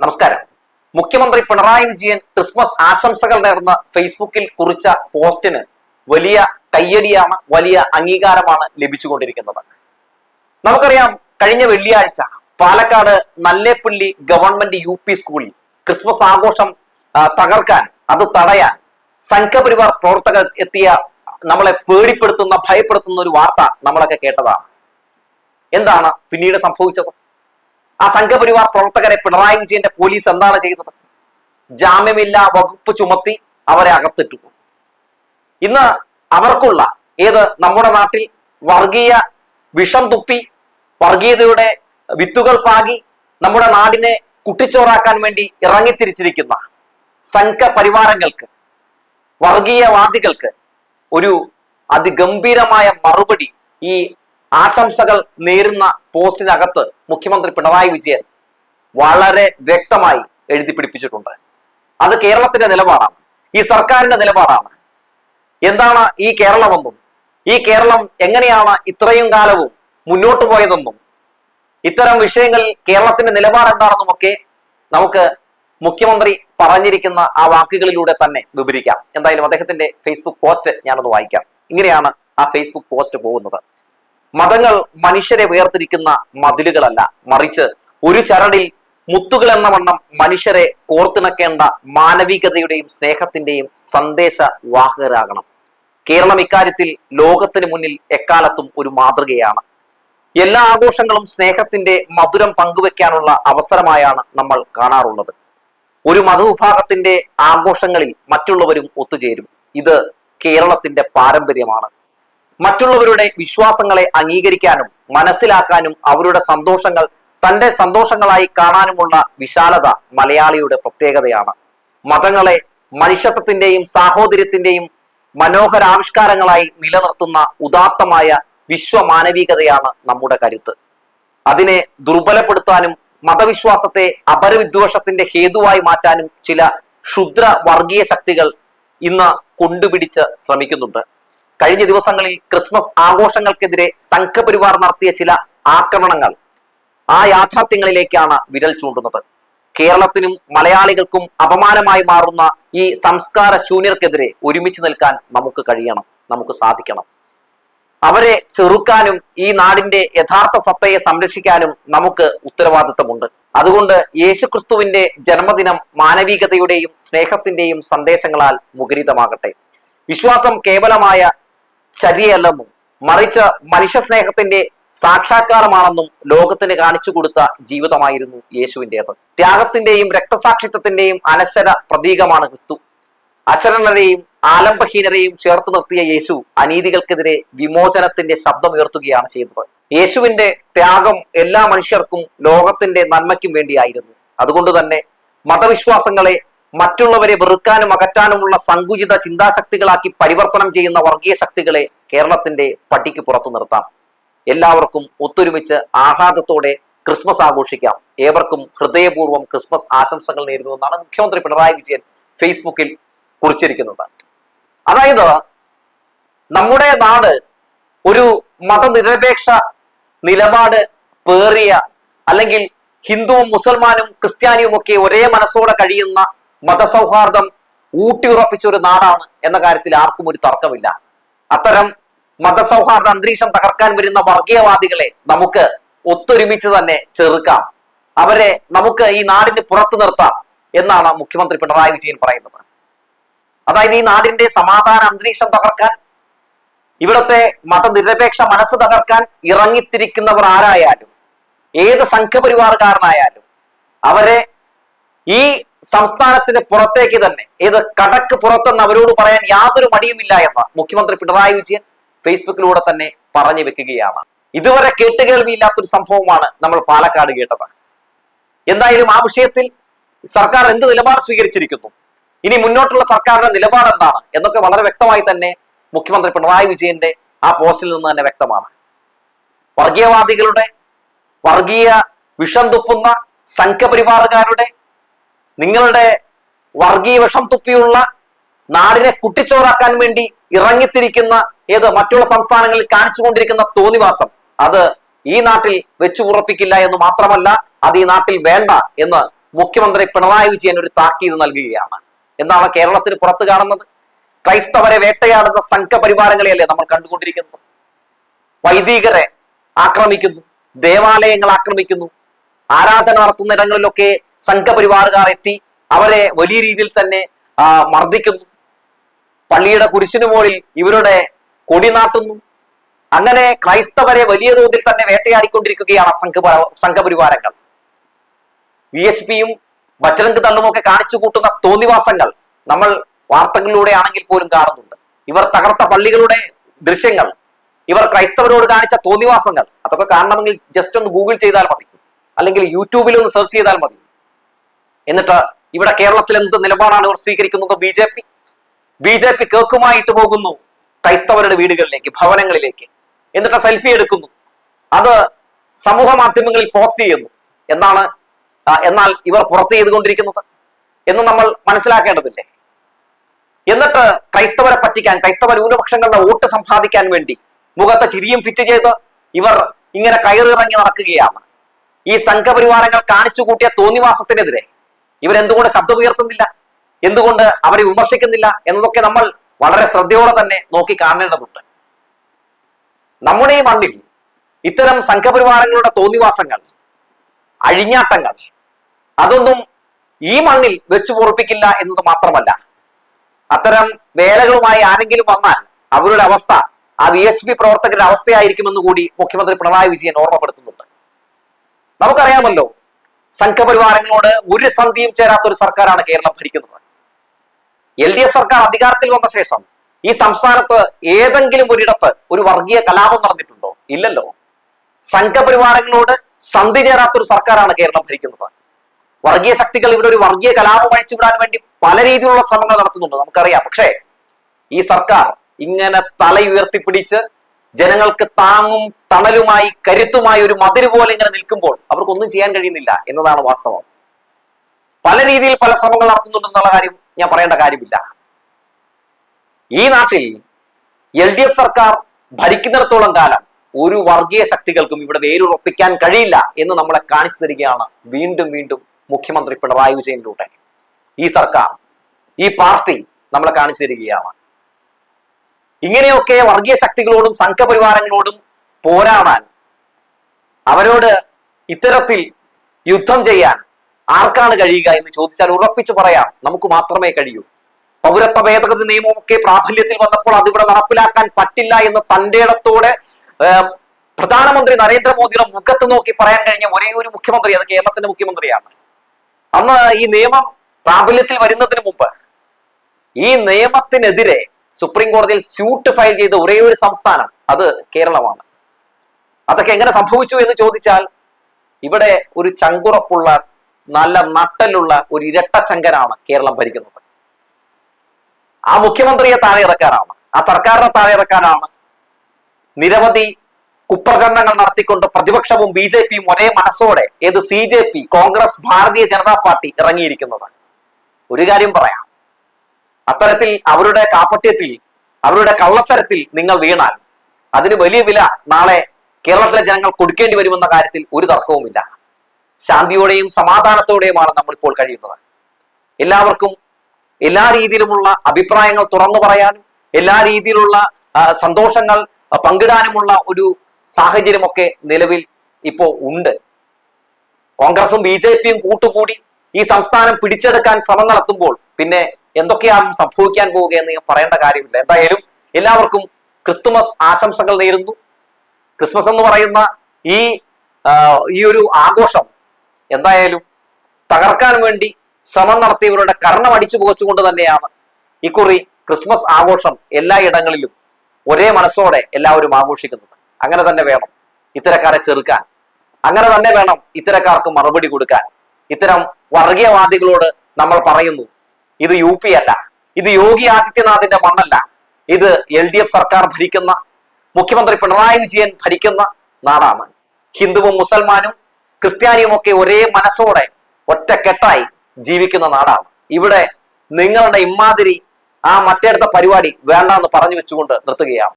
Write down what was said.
നമസ്കാരം. മുഖ്യമന്ത്രി പിണറായി വിജയൻ ക്രിസ്മസ് ആശംസകൾ നേർന്ന ഫേസ്ബുക്കിൽ കുറിച്ച പോസ്റ്റിന് വലിയ കയ്യടിയാണ് വലിയ അംഗീകാരമാണ് ലഭിച്ചുകൊണ്ടിരിക്കുന്നത്. നമുക്കറിയാം കഴിഞ്ഞ വെള്ളിയാഴ്ച Palakkad Nallepilly government U P സ്കൂളിൽ ക്രിസ്മസ് ആഘോഷം തകർക്കാൻ അത് തടയാൻ സംഘപരിവാർ പ്രവർത്തകർ എത്തിയ നമ്മളെ പേടിപ്പെടുത്തുന്ന ഭയപ്പെടുത്തുന്ന ഒരു വാർത്ത നമ്മളൊക്കെ കേട്ടതാണ്. എന്താണ് പിന്നീട് സംഭവിച്ചത്? ആ സംഘപരിവാർ പ്രവർത്തകരെ പിണറായി വിജയന്റെ പോലീസ് എന്താണ് ചെയ്തത് ജാമ്യമില്ലാ വകുപ്പ് ചുമത്തി അവരെ അകത്തിട്ടു. ഇന്ന് അവർക്കുള്ള ഏത് നമ്മുടെ നാട്ടിൽ വർഗീയ വിഷം തുപ്പി വർഗീയതയുടെ വിത്തുകൾ പാകി നമ്മുടെ നാടിനെ കുട്ടിച്ചോറാക്കാൻ വേണ്ടി ഇറങ്ങിത്തിരിച്ചിരിക്കുന്ന സംഘപരിവാരങ്ങൾക്ക് വർഗീയവാദികൾക്ക് ഒരു അതിഗംഭീരമായ മറുപടി ഈ ആശംസകൾ നേരുന്ന പോസ്റ്റിനകത്ത് മുഖ്യമന്ത്രി പിണറായി വിജയൻ വളരെ വ്യക്തമായി എഴുതി പിടിപ്പിച്ചിട്ടുണ്ട്. അത് കേരളത്തിന്റെ നിലപാടാണ്. ഈ സർക്കാരിന്റെ നിലപാടാണ്. എന്താണ് ഈ കേരളമെന്നും ഈ കേരളം എങ്ങനെയാണ് ഇത്രയും കാലവും മുന്നോട്ട് പോയതെന്നും ഇത്തരം വിഷയങ്ങളിൽ കേരളത്തിന്റെ നിലപാട് എന്താണെന്നും ഒക്കെ നമുക്ക് മുഖ്യമന്ത്രി പറഞ്ഞിരിക്കുന്ന ആ വാക്കുകളിലൂടെ തന്നെ വിവരിക്കാം. എന്തായാലും അദ്ദേഹത്തിന്റെ ഫേസ്ബുക്ക് പോസ്റ്റ് ഞാനൊന്ന് വായിക്കാം. ഇങ്ങനെയാണ് ആ ഫേസ്ബുക്ക് പോസ്റ്റ് പോകുന്നത്. മതങ്ങൾ മനുഷ്യരെ വേർതിരിക്കുന്ന മതിലുകളല്ല. മറിച്ച് ഒരു ചരടിൽ മുത്തുകൾ എന്ന വണ്ണം മനുഷ്യരെ കോർത്തിണക്കേണ്ട മാനവികതയുടെയും സ്നേഹത്തിന്റെയും സന്ദേശ വാഹകരാകണം കേരളം ഇക്കാര്യത്തിൽ ലോകത്തിന് മുന്നിൽ എക്കാലത്തും ഒരു മാതൃകയാണ്. എല്ലാ ആഘോഷങ്ങളും സ്നേഹത്തിന്റെ മധുരം പങ്കുവെക്കാനുള്ള അവസരമായാണ് നമ്മൾ കാണാറുള്ളത്. ഒരു മതവിഭാഗത്തിന്റെ ആഘോഷങ്ങളിൽ മറ്റുള്ളവരും ഒത്തുചേരും. ഇത് കേരളത്തിന്റെ പാരമ്പര്യമാണ്. മറ്റുള്ളവരുടെ വിശ്വാസങ്ങളെ അംഗീകരിക്കാനും മനസ്സിലാക്കാനും അവരുടെ സന്തോഷങ്ങൾ തന്റെ സന്തോഷങ്ങളായി കാണാനുമുള്ള വിശാലത മലയാളിയുടെ പ്രത്യേകതയാണ്. മതങ്ങളെ മനുഷ്യത്വത്തിന്റെയും സാഹോദര്യത്തിന്റെയും മനോഹരാവിഷ്കാരങ്ങളായി നിലനിർത്തുന്ന ഉദാത്തമായ വിശ്വമാനവികതയാണ് നമ്മുടെ കരുത്ത്. അതിനെ ദുർബലപ്പെടുത്താനും മതവിശ്വാസത്തെ അപരവിദ്വേഷത്തിന്റെ ഹേതുവായി മാറ്റാനും ചില ക്ഷുദ്ര വർഗീയ ശക്തികൾ ഇന്ന് കൊണ്ടുപിടിച്ച് ശ്രമിക്കുന്നുണ്ട്. കഴിഞ്ഞ ദിവസങ്ങളിൽ ക്രിസ്മസ് ആഘോഷങ്ങൾക്കെതിരെ സംഘപരിവാർ നടത്തിയ ചില ആക്രമണങ്ങൾ ആ യാഥാർത്ഥ്യങ്ങളിലേക്കാണ് വിരൽ ചൂണ്ടുന്നത്. കേരളത്തിനും മലയാളികൾക്കും അപമാനമായി മാറുന്ന ഈ സംസ്കാര ശൂന്യർക്കെതിരെ ഒരുമിച്ച് നിൽക്കാൻ നമുക്ക് കഴിയണം നമുക്ക് സാധിക്കണം. അവരെ ചെറുക്കാനും ഈ നാടിന്റെ യഥാർത്ഥ സത്തയെ സംരക്ഷിക്കാനും നമുക്ക് ഉത്തരവാദിത്തമുണ്ട്. അതുകൊണ്ട് യേശുക്രിസ്തുവിന്റെ ജന്മദിനം മാനവികതയുടെയും സ്നേഹത്തിന്റെയും സന്ദേശങ്ങളാൽ മുഖരിതമാകട്ടെ. വിശ്വാസം കേവലമായ ചര്യയല്ലെന്നും മറിച്ച് മനുഷ്യ സ്നേഹത്തിന്റെ സാക്ഷാത്കാരമാണെന്നും ലോകത്തിന് കാണിച്ചു കൊടുത്ത ജീവിതമായിരുന്നു യേശുവിന്റെത് ത്യാഗത്തിന്റെയും രക്തസാക്ഷിത്വത്തിന്റെയും അനശ്വര പ്രതീകമാണ് ക്രിസ്തു. അശരണരെയും ആലംബഹീനരെയും ചേർത്ത് നിർത്തിയ യേശു അനീതികൾക്കെതിരെ വിമോചനത്തിന്റെ ശബ്ദമുയർത്തുകയാണ് ചെയ്തത്. യേശുവിന്റെ ത്യാഗം എല്ലാ മനുഷ്യർക്കും ലോകത്തിന്റെ നന്മയ്ക്കും വേണ്ടിയായിരുന്നു. അതുകൊണ്ട് തന്നെ മതവിശ്വാസങ്ങളെ മറ്റുള്ളവരെ വെറുക്കാനും അകറ്റാനുമുള്ള സങ്കുചിത ചിന്താശക്തികളാക്കി പരിവർത്തനം ചെയ്യുന്ന വർഗീയ ശക്തികളെ കേരളത്തിന്റെ പട്ടിക്ക് പുറത്തു നിർത്താം. എല്ലാവർക്കും ഒത്തൊരുമിച്ച് ആഹ്ലാദത്തോടെ ക്രിസ്മസ് ആഘോഷിക്കാം. ഏവർക്കും ഹൃദയപൂർവം ക്രിസ്മസ് ആശംസകൾ നേരുന്നു എന്നാണ് മുഖ്യമന്ത്രി പിണറായി വിജയൻ ഫേസ്ബുക്കിൽ കുറിച്ചിരിക്കുന്നത്. അതായത് നമ്മുടെ നാട് ഒരു മതനിരപേക്ഷ നിലപാട് പേറിയ അല്ലെങ്കിൽ ഹിന്ദുവും മുസൽമാനും ക്രിസ്ത്യാനിയും ഒക്കെ ഒരേ മനസ്സോടെ കഴിയുന്ന മതസൗഹാർദ്ദം ഊട്ടിയുറപ്പിച്ച ഒരു നാടാണ് എന്ന കാര്യത്തിൽ ആർക്കും ഒരു തർക്കമില്ല. അത്തരം മതസൗഹാർദ്ദ അന്തരീക്ഷം തകർക്കാൻ വരുന്ന വർഗീയവാദികളെ നമുക്ക് ഒത്തൊരുമിച്ച് തന്നെ ചെറുക്കാം. അവരെ നമുക്ക് ഈ നാടിന് പുറത്തു നിർത്താം എന്നാണ് മുഖ്യമന്ത്രി പിണറായി വിജയൻ പറയുന്നത്. അതായത് ഈ നാടിന്റെ സമാധാന അന്തരീക്ഷം തകർക്കാൻ ഇവിടുത്തെ മതനിരപേക്ഷ മനസ്സ് തകർക്കാൻ ഇറങ്ങിത്തിരിക്കുന്നവർ ആരായാലും ഏത് സംഘപരിവാറുകാരനായാലും അവരെ ഈ സംസ്ഥാനത്തിന് പുറത്തേക്ക് തന്നെ ഏത് കടക്ക് പുറത്തെന്ന് അവരോട് പറയാൻ യാതൊരു മടിയുമില്ല എന്ന് മുഖ്യമന്ത്രി പിണറായി വിജയൻ ഫേസ്ബുക്കിലൂടെ തന്നെ പറഞ്ഞു വെക്കുകയാണ്. ഇതുവരെ കേട്ടുകേൾവിയില്ലാത്തൊരു സംഭവമാണ് നമ്മൾ പാലക്കാട് കേട്ടത്. എന്തായാലും ആ വിഷയത്തിൽ സർക്കാർ എന്ത് നിലപാട് സ്വീകരിച്ചിരിക്കുന്നു? ഇനി മുന്നോട്ടുള്ള സർക്കാരിന്റെ നിലപാട് എന്താണ്? എന്നൊക്കെ വളരെ വ്യക്തമായി തന്നെ മുഖ്യമന്ത്രി പിണറായി വിജയന്റെ ആ പോസ്റ്റിൽ നിന്ന് തന്നെ വ്യക്തമാണ്. വർഗീയവാദികളുടെ വർഗീയ വിഷം തുപ്പുന്ന സംഘപരിവാറുകാരുടെ നിങ്ങളുടെ വർഗീയ വിഷം തുപ്പിയുള്ള നാടിനെ കുട്ടിച്ചോറാക്കാൻ വേണ്ടി ഇറങ്ങിത്തിരിക്കുന്ന ഏത് മറ്റുള്ള സംസ്ഥാനങ്ങളിൽ കാണിച്ചുകൊണ്ടിരിക്കുന്ന തോന്നിവാസം അത് ഈ നാട്ടിൽ വെച്ചു ഉറപ്പിക്കില്ല എന്ന് മാത്രമല്ല അത് ഈ നാട്ടിൽ വേണ്ട എന്ന് മുഖ്യമന്ത്രി പിണറായി വിജയൻ ഒരു താക്കീത് നൽകുകയാണ്. എന്നാണ് കേരളത്തിന് പുറത്ത് കാണുന്നത്? ക്രൈസ്തവരെ വേട്ടയാടുന്ന സംഘപരിവാരങ്ങളെയല്ലേ നമ്മൾ കണ്ടുകൊണ്ടിരിക്കുന്നത്? വൈദികരെ ആക്രമിക്കുന്നു ദേവാലയങ്ങൾ ആക്രമിക്കുന്നു ആരാധന നടത്തുന്ന ഇടങ്ങളിലൊക്കെ സംഘപരിവാറുകാർ എത്തി അവരെ വലിയ രീതിയിൽ തന്നെ മർദ്ദിക്കുന്നു. പള്ളിയുടെ കുരിശിനു മുകളിൽ ഇവരുടെ കൊടി നാട്ടുന്നു. അങ്ങനെ ക്രൈസ്തവരെ വലിയ തോതിൽ തന്നെ വേട്ടയാടിക്കൊണ്ടിരിക്കുകയാണ് സംഘ സംഘപരിവാരങ്ങൾ. വി എച്ച് പിയും ബജ്രംഗ് തള്ളുമൊക്കെ കാണിച്ചു കൂട്ടുന്ന തോന്നിവാസങ്ങൾ നമ്മൾ വാർത്തകളിലൂടെ ആണെങ്കിൽ പോലും കാണുന്നുണ്ട്. ഇവർ തകർത്ത പള്ളികളുടെ ദൃശ്യങ്ങൾ ഇവർ ക്രൈസ്തവരോട് കാണിച്ച തോന്നിവാസങ്ങൾ അതൊക്കെ കാണണമെങ്കിൽ ജസ്റ്റ് ഒന്ന് ഗൂഗിൾ ചെയ്താൽ മതി. അല്ലെങ്കിൽ യൂട്യൂബിൽ ഒന്ന് സെർച്ച് ചെയ്താൽ മതി. എന്നിട്ട് ഇവിടെ കേരളത്തിൽ എന്ത് നിലപാടാണ് സ്വീകരിക്കുന്നത്? B J P. B J P കേക്കുമായിട്ട് പോകുന്നു ക്രൈസ്തവരുടെ വീടുകളിലേക്ക് ഭവനങ്ങളിലേക്ക്. എന്നിട്ട് സെൽഫി എടുക്കുന്നു. അത് സമൂഹ മാധ്യമങ്ങളിൽ പോസ്റ്റ് ചെയ്യുന്നു. എന്നാണ് എന്നാൽ ഇവർ പുറത്ത് ചെയ്തുകൊണ്ടിരിക്കുന്നത് എന്ന് നമ്മൾ മനസ്സിലാക്കേണ്ടതില്ലേ? എന്നിട്ട് ക്രൈസ്തവരെ പറ്റിക്കാൻ ക്രൈസ്തവ ന്യൂനപക്ഷങ്ങളുടെ വോട്ട് സമ്പാദിക്കാൻ വേണ്ടി മുഖത്ത് ചിരിയും ഫിറ്റ് ചെയ്ത് ഇവർ ഇങ്ങനെ കയറിറങ്ങി നടക്കുകയാണ്. ഈ സംഘപരിവാരങ്ങൾ കാണിച്ചു കൂട്ടിയ തോന്നിവാസത്തിനെതിരെ ഇവരെന്തുകൊണ്ട് ശബ്ദമുയർത്തുന്നില്ല എന്തുകൊണ്ട് അവരെ വിമർശിക്കുന്നില്ല? എന്നതൊക്കെ നമ്മൾ വളരെ ശ്രദ്ധയോടെ തന്നെ നോക്കി കാണേണ്ടതുണ്ട്. നമ്മുടെ ഈ മണ്ണിൽ ഇത്തരം സംഘപരിവാരങ്ങളുടെ തോന്നിവാസങ്ങൾ അഴിഞ്ഞാട്ടങ്ങൾ അതൊന്നും ഈ മണ്ണിൽ വെച്ചു പൊറപ്പിക്കില്ല എന്നത് മാത്രമല്ല. അത്തരം വേലകളുമായി ആരെങ്കിലും വന്നാൽ അവരുടെ അവസ്ഥ ആ വി എച്ച് പി പ്രവർത്തകരുടെ അവസ്ഥയായിരിക്കുമെന്ന് കൂടി മുഖ്യമന്ത്രി പിണറായി വിജയൻ ഓർമ്മപ്പെടുത്തുന്നുണ്ട്. നമുക്കറിയാമല്ലോ സംഘപരിവാരങ്ങളോട് ഒരു സന്ധിയും ചേരാത്ത ഒരു സർക്കാരാണ് കേരളം ഭരിക്കുന്നത്. എൽ ഡി എഫ് സർക്കാർ അധികാരത്തിൽ വന്ന ശേഷം ഈ സംസ്ഥാനത്ത് ഏതെങ്കിലും ഒരിടത്ത് ഒരു വർഗീയ കലാപം നടന്നിട്ടുണ്ടോ? ഇല്ലല്ലോ. സംഘപരിവാരങ്ങളോട് സന്ധി ചേരാത്ത ഒരു സർക്കാരാണ് കേരളം ഭരിക്കുന്നത്. വർഗീയ ശക്തികൾ ഇവിടെ ഒരു വർഗീയ കലാപം അഴിച്ചുവിടാൻ വേണ്ടി പല രീതിയിലുള്ള ശ്രമങ്ങൾ നടത്തുന്നുണ്ട് നമുക്കറിയാം. പക്ഷേ ഈ സർക്കാർ ഇങ്ങനെ തല ഉയർത്തിപ്പിടിച്ച് ജനങ്ങൾക്ക് താങ്ങും തണലുമായി കരുത്തുമായി ഒരു മതിര് പോലെ ഇങ്ങനെ നിൽക്കുമ്പോൾ അവർക്കൊന്നും ചെയ്യാൻ കഴിയുന്നില്ല എന്നതാണ് വാസ്തവം. പല രീതിയിൽ പല ശ്രമങ്ങൾ നടത്തുന്നുണ്ടെന്നുള്ള കാര്യം ഞാൻ പറയേണ്ട കാര്യമില്ല. ഈ നാട്ടിൽ എൽ ഡി എഫ് സർക്കാർ ഭരിക്കുന്നിടത്തോളം കാലം ഒരു വർഗീയ ശക്തികൾക്കും ഇവിടെ വേരുറപ്പിക്കാൻ കഴിയില്ല എന്ന് നമ്മളെ കാണിച്ചു തരികയാണ് വീണ്ടും വീണ്ടും മുഖ്യമന്ത്രി പിണറായി വിജയനിലൂടെ. ഈ സർക്കാർ ഈ പാർട്ടി നമ്മളെ കാണിച്ചു തരികയാണ്. ഇങ്ങനെയൊക്കെ വർഗീയ ശക്തികളോടും സംഘപരിവാരങ്ങളോടും പോരാടാൻ അവരോട് ഇത്തരത്തിൽ യുദ്ധം ചെയ്യാൻ ആർക്കാണ് കഴിയുക എന്ന് ചോദിച്ചാൽ ഉറപ്പിച്ചു പറയാം. നമുക്ക് മാത്രമേ കഴിയൂ. പൗരത്വ ഭേദഗതി നിയമമൊക്കെ പ്രാബല്യത്തിൽ വന്നപ്പോൾ അതിവിടെ നടപ്പിലാക്കാൻ പറ്റില്ല എന്ന് തന്റെ ഇടത്തോടെ പ്രധാനമന്ത്രി നരേന്ദ്രമോദിയുടെ മുഖത്ത് നോക്കി പറയാൻ കഴിഞ്ഞ ഒരേ ഒരു മുഖ്യമന്ത്രി അത് കേരളത്തിന്റെ മുഖ്യമന്ത്രിയാണ്. അന്ന് ഈ നിയമം പ്രാബല്യത്തിൽ വരുന്നതിന് മുമ്പ് ഈ നിയമത്തിനെതിരെ സുപ്രീം കോടതിയിൽ സ്യൂട്ട് ഫയൽ ചെയ്ത ഒരേ ഒരു സംസ്ഥാനം അത് കേരളമാണ്. അതൊക്കെ എങ്ങനെ സംഭവിച്ചു എന്ന് ചോദിച്ചാൽ ഇവിടെ ഒരു ചങ്കുറപ്പുള്ള നല്ല നട്ടലുള്ള ഒരു ഇരട്ട ഇരട്ടച്ചങ്കനാണ് കേരളം ഭരിക്കുന്നത്. ആ മുഖ്യമന്ത്രിയെ താഴെ ഇറക്കാനാണ് ആ സർക്കാരിനെ താഴെ ഇറക്കാനാണ് നിരവധി കുപ്രചരണങ്ങൾ നടത്തിക്കൊണ്ട് പ്രതിപക്ഷവും ബി ജെ പിയും ഒരേ മനസ്സോടെ ഏത് C J P Congress Bharatiya Janata party ഇറങ്ങിയിരിക്കുന്നത്. ഒരു കാര്യം പറയാം. അത്തരത്തിൽ അവരുടെ കാപ്പട്യത്തിൽ അവരുടെ കള്ളത്തരത്തിൽ നിങ്ങൾ വീണാൽ അതിന് വലിയ വില നാളെ കേരളത്തിലെ ജനങ്ങൾ കൊടുക്കേണ്ടി വരുമെന്ന കാര്യത്തിൽ ഒരു തർക്കവുമില്ല. ശാന്തിയോടെയും സമാധാനത്തോടെയുമാണ് നമ്മളിപ്പോൾ കഴിയുന്നത്. എല്ലാവർക്കും എല്ലാ രീതിയിലുമുള്ള അഭിപ്രായങ്ങൾ തുറന്നു പറയാനും എല്ലാ രീതിയിലുള്ള സന്തോഷങ്ങൾ പങ്കിടാനുമുള്ള ഒരു സാഹചര്യമൊക്കെ നിലവിൽ ഇപ്പോൾ ഉണ്ട്. കോൺഗ്രസും ബി ജെ പിയും കൂട്ടുകൂടി ഈ സംസ്ഥാനം പിടിച്ചെടുക്കാൻ ശ്രമം നടത്തുമ്പോൾ പിന്നെ എന്തൊക്കെയാണ് സംഭവിക്കാൻ പോവുകയെന്ന് ഞാൻ പറയേണ്ട കാര്യമില്ല. എന്തായാലും എല്ലാവർക്കും ക്രിസ്തുമസ് ആശംസകൾ നേരുന്നു. ക്രിസ്മസ് എന്ന് പറയുന്ന ഈ ഈ ഒരു ആഘോഷം എന്തായാലും തകർക്കാൻ വേണ്ടി ശ്രമം നടത്തിയവരുടെ കർണം അടിച്ചു പുകച്ചുകൊണ്ട് തന്നെയാണ് ഇക്കുറി ക്രിസ്മസ് ആഘോഷം എല്ലാ ഇടങ്ങളിലും ഒരേ മനസ്സോടെ എല്ലാവരും ആഘോഷിക്കുന്നത്. അങ്ങനെ തന്നെ വേണം ഇത്തരക്കാരെ ചെറുക്കാൻ. അങ്ങനെ തന്നെ വേണം ഇത്തരക്കാർക്ക് മറുപടി കൊടുക്കാൻ. ഇത്തരം വർഗീയവാദികളോട് നമ്മൾ പറയുന്നു ഇത് യു പി അല്ല. ഇത് യോഗി ആദിത്യനാഥിന്റെ മണ്ണല്ല. ഇത് എൽ ഡി എഫ് സർക്കാർ ഭരിക്കുന്ന മുഖ്യമന്ത്രി പിണറായി വിജയൻ ഭരിക്കുന്ന നാടാണ്. ഹിന്ദുവും മുസൽമാനും ക്രിസ്ത്യാനിയും ഒക്കെ ഒരേ മനസ്സോടെ ഒറ്റക്കെട്ടായി ജീവിക്കുന്ന നാടാണ്. ഇവിടെ നിങ്ങളുടെ ഇമാതിരി ആ മറ്റേടുത്ത പരിപാടി വേണ്ട എന്ന് പറഞ്ഞു വെച്ചുകൊണ്ട് നിർത്തുകയാണ്.